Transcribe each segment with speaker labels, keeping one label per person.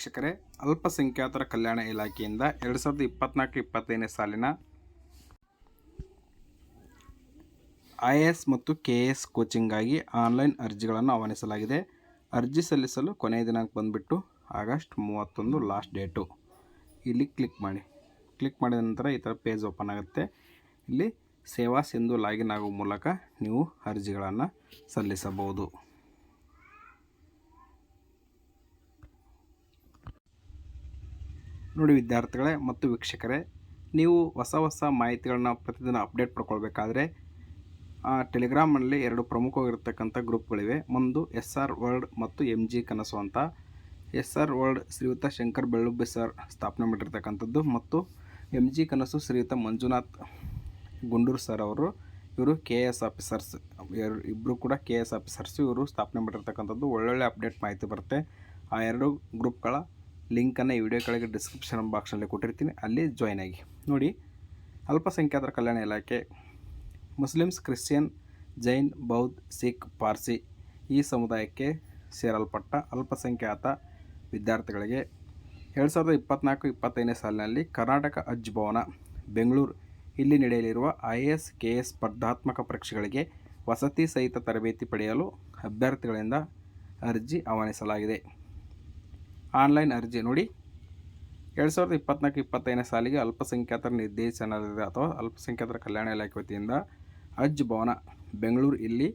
Speaker 1: ವೀಕ್ಷಕರೇ, ಅಲ್ಪಸಂಖ್ಯಾತರ ಕಲ್ಯಾಣ ಇಲಾಖೆಯಿಂದ ಎರಡು ಸಾವಿರದ ಇಪ್ಪತ್ನಾಲ್ಕು ಇಪ್ಪತ್ತೈದನೇ ಸಾಲಿನ ಐ ಎಸ್ ಮತ್ತು ಕೆ ಎಸ್ ಕೋಚಿಂಗಾಗಿ ಆನ್ಲೈನ್ ಅರ್ಜಿಗಳನ್ನು ಆಹ್ವಾನಿಸಲಾಗಿದೆ. ಅರ್ಜಿ ಸಲ್ಲಿಸಲು ಕೊನೆಯ ದಿನಾಂಕ ಬಂದುಬಿಟ್ಟು ಆಗಸ್ಟ್ ಮೂವತ್ತೊಂದು ಲಾಸ್ಟ್ ಡೇಟು. ಇಲ್ಲಿ ಕ್ಲಿಕ್ ಮಾಡಿ. ಕ್ಲಿಕ್ ಮಾಡಿದ ನಂತರ ಈ ಥರ ಪೇಜ್ ಓಪನ್ ಆಗುತ್ತೆ. ಇಲ್ಲಿ ಸೇವಾ ಸಿಂಧು ಲಾಗಿನ್ ಆಗುವ ಮೂಲಕ ನೀವು ಅರ್ಜಿಗಳನ್ನು ಸಲ್ಲಿಸಬಹುದು. ನೋಡಿ ವಿದ್ಯಾರ್ಥಿಗಳೇ ಮತ್ತು ವೀಕ್ಷಕರೇ, ನೀವು ಹೊಸ ಹೊಸ ಮಾಹಿತಿಗಳನ್ನ ಪ್ರತಿದಿನ ಅಪ್ಡೇಟ್ ಪಡ್ಕೊಳ್ಬೇಕಾದ್ರೆ ಟೆಲಿಗ್ರಾಮ್ನಲ್ಲಿ ಎರಡು ಪ್ರಮುಖವಾಗಿರ್ತಕ್ಕಂಥ ಗ್ರೂಪ್ಗಳಿವೆ. ಒಂದು ಎಸ್ ಆರ್ ವರ್ಲ್ಡ್ ಮತ್ತು ಎಂ ಜಿ ಕನಸು ಅಂತ. ಎಸ್ ಆರ್ ವರ್ಲ್ಡ್ ಶ್ರೀಯುತ ಶಂಕರ್ ಬೆಳ್ಳುಬ್ಬಿ ಸರ್ ಸ್ಥಾಪನೆ ಮಾಡಿರ್ತಕ್ಕಂಥದ್ದು ಮತ್ತು ಎಂ ಜಿ ಕನಸು ಶ್ರೀಯುತ ಮಂಜುನಾಥ್ ಗುಂಡೂರು ಸರ್ ಅವರು, ಇವರು ಕೆ ಎಸ್ ಆಫೀಸರ್ಸ್ ಇಬ್ಬರು ಕೂಡ ಕೆ ಎಸ್ ಆಫೀಸರ್ಸ್ ಇವರು ಸ್ಥಾಪನೆ ಮಾಡಿರ್ತಕ್ಕಂಥದ್ದು. ಒಳ್ಳೊಳ್ಳೆ ಅಪ್ಡೇಟ್ ಮಾಹಿತಿ ಬರುತ್ತೆ. ಆ ಎರಡು ಗ್ರೂಪ್ಗಳ ಲಿಂಕನ್ನು ಈ ವಿಡಿಯೋ ಕೆಳಗೆ ಡಿಸ್ಕ್ರಿಪ್ಷನ್ ಬಾಕ್ಸ್ನಲ್ಲಿ ಕೊಟ್ಟಿರ್ತೀನಿ. ಅಲ್ಲಿ ಜಾಯ್ನ್ ಆಗಿ. ನೋಡಿ, ಅಲ್ಪಸಂಖ್ಯಾತರ ಕಲ್ಯಾಣ ಇಲಾಖೆ, ಮುಸ್ಲಿಮ್ಸ್, ಕ್ರಿಶ್ಚಿಯನ್, ಜೈನ್, ಬೌದ್ಧ, ಸಿಖ್, ಪಾರ್ಸಿ ಈ ಸಮುದಾಯಕ್ಕೆ ಸೇರಲ್ಪಟ್ಟ ಅಲ್ಪಸಂಖ್ಯಾತ ವಿದ್ಯಾರ್ಥಿಗಳಿಗೆ ಎರಡು ಸಾವಿರದ ಇಪ್ಪತ್ತ್ನಾಲ್ಕು ಇಪ್ಪತ್ತೈದನೇ ಸಾಲಿನಲ್ಲಿ ಕರ್ನಾಟಕ ಅಜ್ ಭವನ, ಬೆಂಗಳೂರು ಇಲ್ಲಿ ನಡೆಯಲಿರುವ I A S, K S ಸ್ಪರ್ಧಾತ್ಮಕ ಪರೀಕ್ಷೆಗಳಿಗೆ ವಸತಿ ಸಹಿತ ತರಬೇತಿ ಪಡೆಯಲು ಅಭ್ಯರ್ಥಿಗಳಿಂದ ಅರ್ಜಿ ಆಹ್ವಾನಿಸಲಾಗಿದೆ. ಆನ್ಲೈನ್ ಅರ್ಜಿ ನೋಡಿ. ಎರಡು ಸಾವಿರದ ಇಪ್ಪತ್ನಾಲ್ಕು ಇಪ್ಪತ್ತೈದನೇ ಸಾಲಿಗೆ ಅಲ್ಪಸಂಖ್ಯಾತರ ನಿರ್ದೇಶನಾಲಯದ ಅಥವಾ ಅಲ್ಪಸಂಖ್ಯಾತರ ಕಲ್ಯಾಣ ಇಲಾಖೆ ವತಿಯಿಂದ ಅಜ್ ಭವನ, ಬೆಂಗಳೂರು ಇಲ್ಲಿ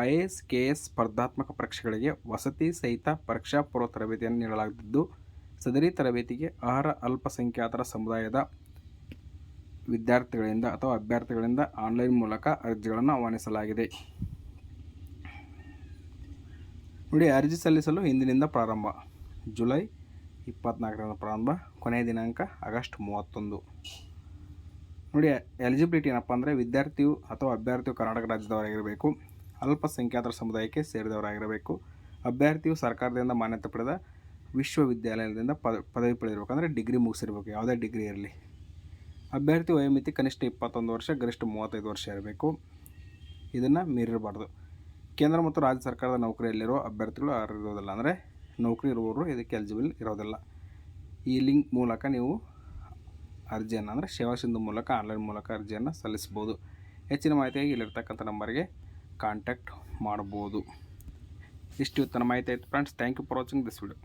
Speaker 1: I A S K S ಸ್ಪರ್ಧಾತ್ಮಕ ಪರೀಕ್ಷೆಗಳಿಗೆ ವಸತಿ ಸಹಿತ ಪರೀಕ್ಷಾ ಪೂರ್ವ ತರಬೇತಿಯನ್ನು ನೀಡಲಾಗುತ್ತಿದ್ದು, ಸದರಿ ತರಬೇತಿಗೆ ಆಹಾರ ಅಲ್ಪಸಂಖ್ಯಾತರ ಸಮುದಾಯದ ವಿದ್ಯಾರ್ಥಿಗಳಿಂದ ಅಥವಾ ಅಭ್ಯರ್ಥಿಗಳಿಂದ ಆನ್ಲೈನ್ ಮೂಲಕ ಅರ್ಜಿಗಳನ್ನು ಆಹ್ವಾನಿಸಲಾಗಿದೆ. ನೋಡಿ, ಅರ್ಜಿ ಸಲ್ಲಿಸಲು ಇಂದಿನಿಂದ ಪ್ರಾರಂಭ. ಜುಲೈ ಇಪ್ಪತ್ನಾಲ್ಕರಿಂದ ಪ್ರಾರಂಭ, ಕೊನೆಯ ದಿನಾಂಕ ಆಗಸ್ಟ್ ಮೂವತ್ತೊಂದು. ನೋಡಿ, ಎಲಿಜಿಬಿಲಿಟಿ ಏನಪ್ಪ ಅಂದರೆ ವಿದ್ಯಾರ್ಥಿಯು ಅಥವಾ ಅಭ್ಯರ್ಥಿಯು ಕರ್ನಾಟಕ ರಾಜ್ಯದವರಾಗಿರಬೇಕು, ಅಲ್ಪಸಂಖ್ಯಾತರ ಸಮುದಾಯಕ್ಕೆ ಸೇರಿದವರಾಗಿರಬೇಕು. ಅಭ್ಯರ್ಥಿಯು ಸರ್ಕಾರದಿಂದ ಮಾನ್ಯತೆ ಪಡೆದ ವಿಶ್ವವಿದ್ಯಾಲಯದಿಂದ ಪದ, ಪದವಿ ಪಡೆದಿರಬೇಕು ಅಂದರೆ ಡಿಗ್ರಿ ಮುಗಿಸಿರ್ಬೇಕು, ಯಾವುದೇ ಡಿಗ್ರಿ ಇರಲಿ. ಅಭ್ಯರ್ಥಿ ವಯೋಮಿತಿ ಕನಿಷ್ಠ ಇಪ್ಪತ್ತೊಂದು ವರ್ಷ, ಗರಿಷ್ಠ ಮೂವತ್ತೈದು ವರ್ಷ ಇರಬೇಕು. ಇದನ್ನು ಮೀರಿರಬಾರ್ದು. ಕೇಂದ್ರ ಮತ್ತು ರಾಜ್ಯ ಸರ್ಕಾರದ ನೌಕರಿಯಲ್ಲಿರುವ ಅಭ್ಯರ್ಥಿಗಳು ಅರ್ಹರಿರೋದಿಲ್ಲ ಅಂದರೆ ನೌಕರಿ ಇರುವವರು ಇದಕ್ಕೆ ಎಲಿಜಿಬಲ್ ಇರೋದಿಲ್ಲ. ಈ ಲಿಂಕ್ ಮೂಲಕ ನೀವು ಅರ್ಜಿಯನ್ನು, ಅಂದರೆ ಸೇವಾ ಮೂಲಕ ಆನ್ಲೈನ್ ಮೂಲಕ ಅರ್ಜಿಯನ್ನು ಸಲ್ಲಿಸ್ಬೋದು ಹೆಚ್ಚಿನ ಮಾಹಿತಿಯಾಗಿ ಇಲ್ಲಿರ್ತಕ್ಕಂಥ ನಂಬರ್ಗೆ ಕಾಂಟ್ಯಾಕ್ಟ್ ಮಾಡ್ಬೋದು. ಇಷ್ಟು ತನ್ನ ಮಾಹಿತಿ ಆಯಿತು friends thank you for watching this video